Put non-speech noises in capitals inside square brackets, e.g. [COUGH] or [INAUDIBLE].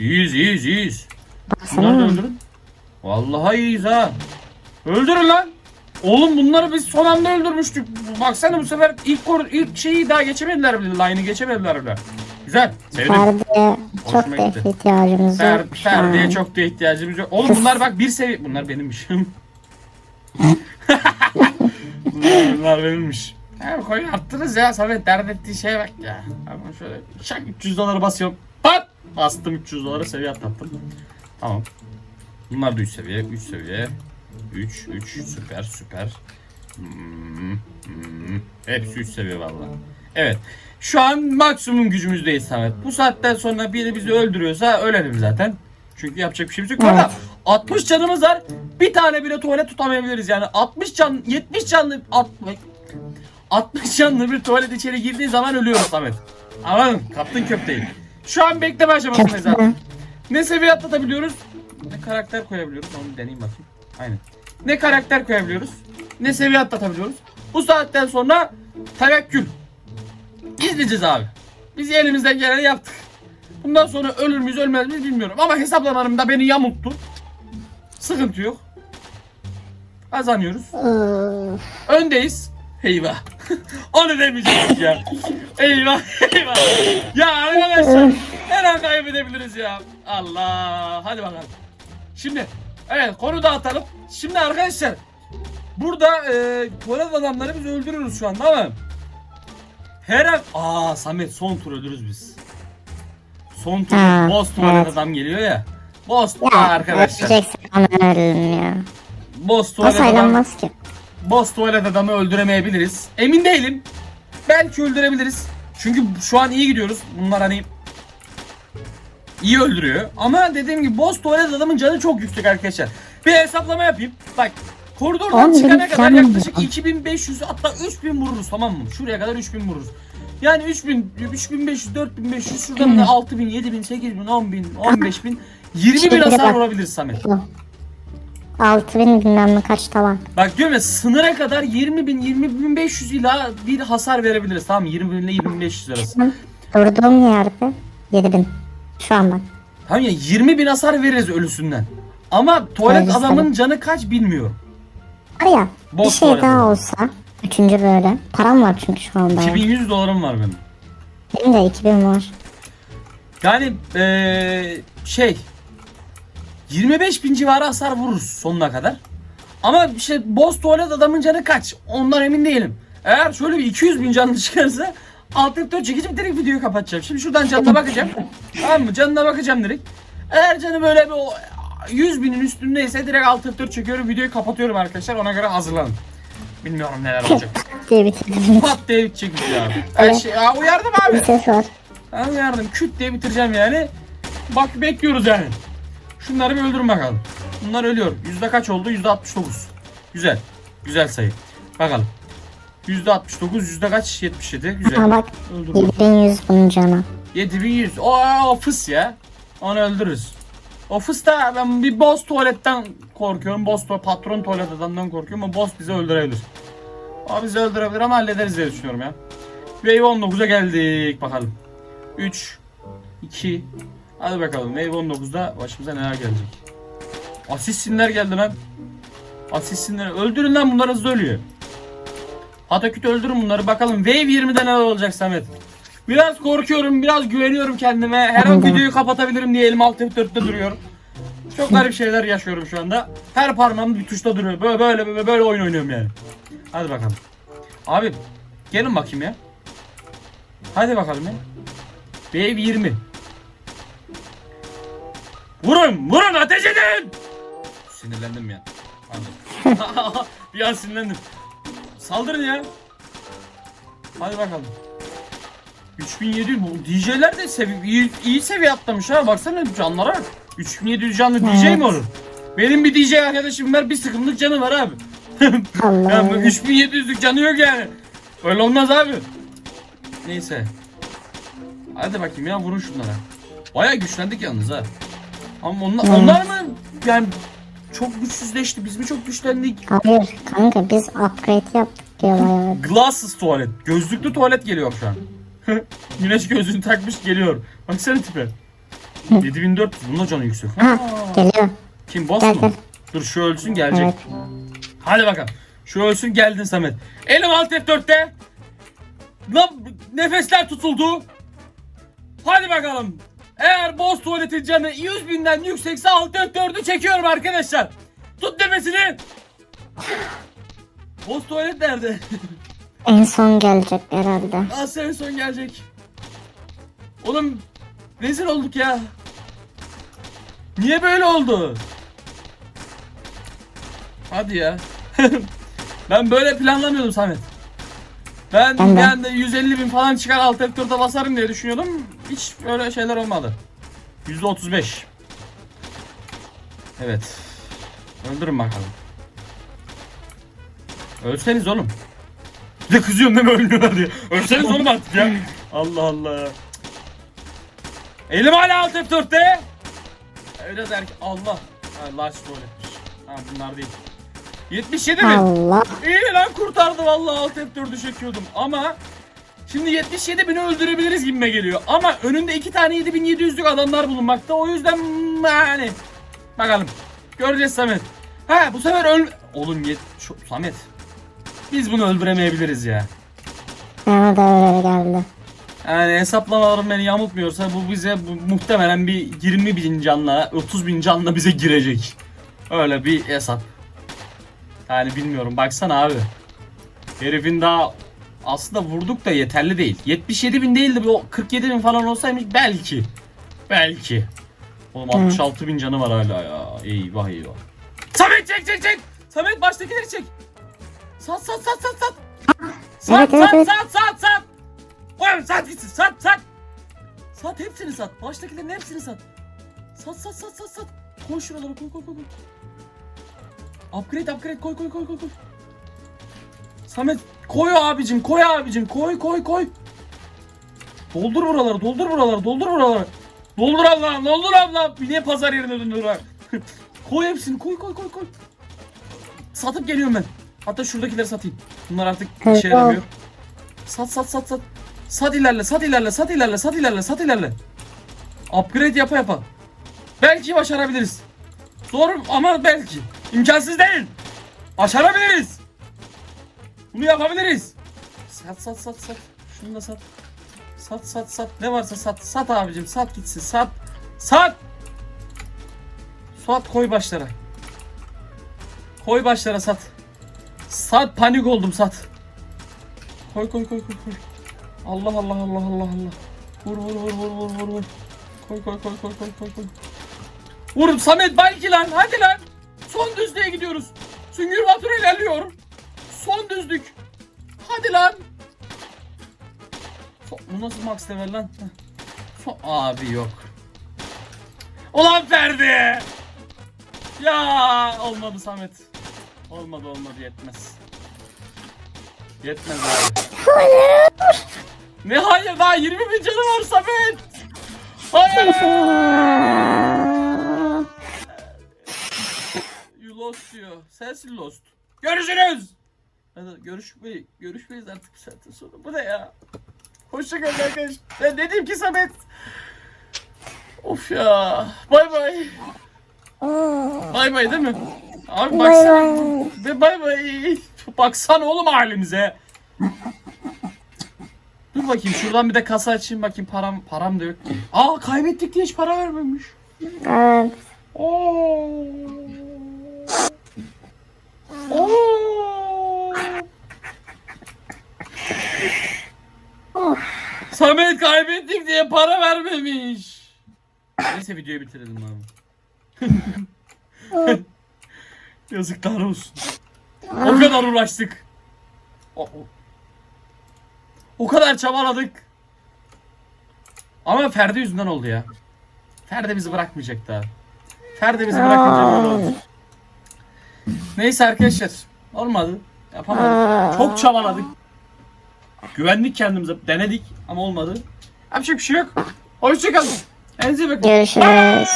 İyiyiz iyiyiz iyiyiz. Bunları da öldürün. Vallahi iyiyiz ha. Öldürün lan. Oğlum bunları biz son anda öldürmüştük. Baksana bu sefer ilk kor ilk şeyi daha geçemediler bile. Line'ı geçemediler bile. Güzel. Sevdim. Ferdi'ye çok Hoşuma da gitti. ihtiyacımız Fer, yok şu Ferdi'ye çok da ihtiyacımız yok. Oğlum bunlar bak bir seviye... Bunlar benimmiş. bunlar, [LAUGHS] bunlar benimmiş. Ya koyu arttınız ya Samet dert ettiği şeye bak ya. Ama şöyle şak 300 doları basıyorum. Bastım 300 doları seviye atlattım. Tamam. Bunlar da 3 seviye, 3 seviye. 3, 3 süper süper. Hmm, hmm. Hepsi 3 seviye valla. Evet. Şu an maksimum gücümüzdeyiz Samet. Bu saatten sonra biri bizi öldürüyorsa ölelim zaten. Çünkü yapacak bir şeyimiz yok. Ama 60 canımız var. Bir tane bile tuvalet tutamayabiliriz yani. 60 can, 70 canlı, 60, 60 canlı bir tuvalet içeri girdiği zaman ölüyoruz Samet. Aman kaptın köfteyi. Şu an bekleme aşamasındayız zaten. Ne seviye atlatabiliyoruz? Ne karakter koyabiliyoruz? Onu bir deneyeyim bakayım. Aynen. Ne karakter koyabiliyoruz? Ne seviye atlatabiliyoruz? Bu saatten sonra tevekkül. İzleyeceğiz abi. Biz elimizden geleni yaptık. Bundan sonra ölür müyüz ölmez miyiz bilmiyorum. Ama hesaplamalarımda beni yamulttu. Sıkıntı yok. Kazanıyoruz. Öndeyiz. Eyvah. [LAUGHS] Onu demeyecektik ya. Eyvah eyvah. Ya arkadaşlar her an kaybedebiliriz ya. Allah. Hadi bakalım. Şimdi evet konu dağıtalım. Şimdi arkadaşlar burada e, tuvalet adamları biz öldürürüz şu anda ama her an... Aa Samet son tur ölürüz biz. Son tur Ha, boss tuvalet evet. adam geliyor ya. Boss Ya arkadaşlar. öleceksin onu öldüm ya. Boss O tuvalet adam. saylanmaz ki. Boss tuvalet adamı öldüremeyebiliriz. Emin değilim. Belki öldürebiliriz. Çünkü şu an iyi gidiyoruz. Bunlar hani iyi öldürüyor. Ama dediğim gibi boss tuvalet adamın canı çok yüksek arkadaşlar. Bir hesaplama yapayım. Bak koridordan Oğlum, çıkana kadar yaklaşık ya. 2500 hatta 3000 vururuz tamam mı? Şuraya kadar 3000 vururuz. Yani 3000, 3500, 4500 şuradan da 6000, 7000, 8000, 10000, 15000, 20000 Şekile hasar vurabiliriz Samet. 6000 bilmem ne kaç tavan. Bak diyorum ya sınıra kadar 20 bin 20 bin 500 ila bir hasar verebiliriz tamam mı? 20 bin ile 20 bin 500 arası. Durduğum yerde 7000. Şu an bak. Tamam ya 20 bin hasar veririz ölüsünden. Ama tuvalet Evet, adamın canı kaç bilmiyorum. Var ya bir Boss şey tuvalet daha olsa. Üçüncü böyle. Param var çünkü şu anda. 2100 dolarım var benim. Benim de 2000 var. Yani eee şey 25 bin civarı hasar vururuz sonuna kadar. Ama işte boss tuvalet adamın canı kaç? Ondan emin değilim. Eğer şöyle bir 200 bin canlı [LAUGHS] çıkarsa alt F4 çekeceğim direkt videoyu kapatacağım. Şimdi şuradan canına bakacağım. tamam mı? Canına bakacağım direkt. Eğer canı böyle bir o 100 binin üstündeyse direkt alt F4 çekiyorum videoyu kapatıyorum arkadaşlar ona göre hazırlanın. Bilmiyorum neler olacak. bitirdim. Pat bitecek video abi. Her şey, ya uyardım abi. bir ses var. Ben uyardım. Küt diye bitireceğim yani. Bak bekliyoruz yani. Şunları bir öldürün bakalım. Bunlar ölüyor. Yüzde kaç oldu? Yüzde 69. Güzel. Güzel sayı. Bakalım. Yüzde 69, yüzde kaç? 77. Ha Güzel. bak Öldürdüm. 7100 bunun canı. 7100. O, o fıs ya. Onu öldürürüz. O fıs da ben bir boss tuvaletten korkuyorum. Boss tuvalet, patron tuvalet adamdan korkuyorum ama boss bizi öldürebilir. O bizi öldürebilir ama hallederiz diye düşünüyorum ya. Wave 19'a geldik bakalım. 3 2 Hadi bakalım Wave 19'da başımıza neler gelecek. Asistsinler geldi lan. Asistsinler. Öldürün lan bunlar hızlı ölüyor. Ataküt öldürün bunları bakalım. Wave 20'de neler olacak Samet. Biraz korkuyorum, biraz güveniyorum kendime. Her an videoyu kapatabilirim diye elim alt F4'te duruyor. Çok garip şeyler yaşıyorum şu anda. Her parmağım bir tuşta duruyor. Böyle böyle böyle, böyle oyun oynuyorum yani. Hadi bakalım. Abi gelin bakayım ya. Hadi bakalım ya. Wave 20. Vurun, vurun, ateş edin. Sinirlendim ya. Pardon. [LAUGHS] bir an sinirlendim. Saldırın ya. Hadi bakalım. 3700 bu DJ'ler de sevi iyi, iyi seviye atlamış ha baksana canlara. 3700 canlı DJ mi Evet. olur? Benim bir DJ arkadaşım var bir sıkımlık canı var abi. Allah [LAUGHS] Ya bu Allah. 3700'lük canı yok yani. Öyle olmaz abi. Neyse. Hadi bakayım ya vurun şunlara. Baya güçlendik yalnız ha. Ama onlar, Evet. onlar mı yani çok güçsüzleşti biz mi çok güçlendik? Hayır kanka biz upgrade yaptık diyor bayağı. Glasses tuvalet. Gözlüklü tuvalet geliyor şu an. [LAUGHS] Güneş gözlüğünü takmış geliyor. Baksana tipe. 7400 bunun da canı yüksek. Ha geliyor. Kim boss Gel, mu? gel. Dur şu ölsün gelecek. Evet. Hadi bakalım. Şu ölsün geldin Samet. Elim alt F4'te. Lan nefesler tutuldu. Hadi bakalım. Eğer boss tuvaletin canı 100 binden yüksekse alt F4'ü çekiyorum arkadaşlar. Tut nefesini. boss tuvalet nerede? [LAUGHS] En son gelecek herhalde. Asıl en son gelecek. Oğlum rezil olduk ya. Niye böyle oldu? Hadi ya. [LAUGHS] ben böyle planlamıyordum Samet. Ben Ben de. yani 150 bin falan çıkar alt F4'e basarım diye düşünüyordum. Hiç öyle şeyler olmadı. %35. Evet. Öldürün bakalım. Ölseniz oğlum. Bir de kızıyorum değil mi ölmüyorlar diye. Ölseniz oğlum artık ya. Allah Allah. Elim hala alt F4'te. Öyle der ki Allah. Last rolletmiş. Ha bunlar değil. 77 mi? Allah. İyi lan kurtardı vallahi alt F4'ü çekiyordum ama Şimdi 77 bini öldürebiliriz gibime geliyor. Ama önünde iki tane 7700'lük adamlar bulunmakta. O yüzden yani bakalım. Göreceğiz Samet. Ha bu sefer öl... Oğlum yet... Şu... Samet. Biz bunu öldüremeyebiliriz ya. Bana da öyle geldi. Yani hesaplamalarım beni yamultmuyorsa bu bize bu, muhtemelen bir 20 bin canla 30 bin canla bize girecek. Öyle bir hesap. Yani bilmiyorum baksana abi. Herifin daha aslında vurduk da yeterli değil. 77 bin değildi bu 47 bin falan olsaymış belki. Belki. Oğlum 66 bin canı var hala ya. Eyvah eyvah. Samet çek çek çek. Samet baştakileri çek. Sat sat sat sat sat. Sat sat sat sat sat. Oğlum sat gitsin sat sat. Sat hepsini sat. Baştakilerin hepsini sat. Sat sat sat sat sat. Koy şuraları koy koy koy. Upgrade upgrade koy koy koy koy koy. Samet koy abicim koy abicim koy koy koy. Doldur buraları doldur buraları doldur buraları. Doldur Allah'ım doldur Allah'ım. Niye pazar yerine döndür ha? [LAUGHS] koy hepsini koy koy koy koy. Satıp geliyorum ben. Hatta şuradakileri satayım. Bunlar artık işe yaramıyor. Sat sat sat sat. Sat ilerle sat ilerle sat ilerle sat ilerle sat ilerle. Upgrade yapa yapa. Belki başarabiliriz. Zor ama belki. İmkansız değil. Başarabiliriz. Bunu yapabiliriz. Sat sat sat sat. Şunu da sat. Sat sat sat. Ne varsa sat. Sat abicim sat gitsin. Sat. Sat. Suat koy başlara. Koy başlara sat. Sat panik oldum sat. Koy koy koy koy koy. Allah Allah Allah Allah Allah. Vur vur vur vur vur vur vur. Koy koy koy koy koy koy koy. Vur Samet belki lan hadi lan. Son düzlüğe gidiyoruz. Süngür Batur ilerliyor. Son düzlük. Hadi lan. So- Bu nasıl max level lan? Heh. So- Abi yok. Ulan Ferdi. Ya olmadı Samet. Olmadı olmadı yetmez. Yetmez abi. Ne hayır daha 20 bin canı var Samet. Hayır. [LAUGHS] lost diyor. Sensin lost. Görüşürüz. Hadi görüşmeyi, görüşmeyiz artık bu saatten sonra. Bu ne ya? Hoşçakalın arkadaşlar. Ben ne diyeyim ki Samet? Of ya. Bay bay. Bay bay değil mi? Abi baksana. Ve bay bay. Baksana oğlum halimize. Dur bakayım şuradan bir de kasa açayım bakayım param param da yok ki. Aa kaybettik diye hiç para vermemiş. Evet. Oo. Samet kaybettik diye para vermemiş. Neyse videoyu bitirelim abi. [LAUGHS] Yazıklar olsun. O kadar uğraştık. O. o kadar çabaladık. Ama Ferdi yüzünden oldu ya. Ferdi bizi bırakmayacak daha. Ferdi bizi bırakmayacak. Neyse arkadaşlar. Olmadı. Yapamadık. Çok çabaladık. Güvendik kendimize. Denedik ama olmadı. Yapacak bir şey yok. Hoşçakalın. Kendinize bakın. Görüşürüz.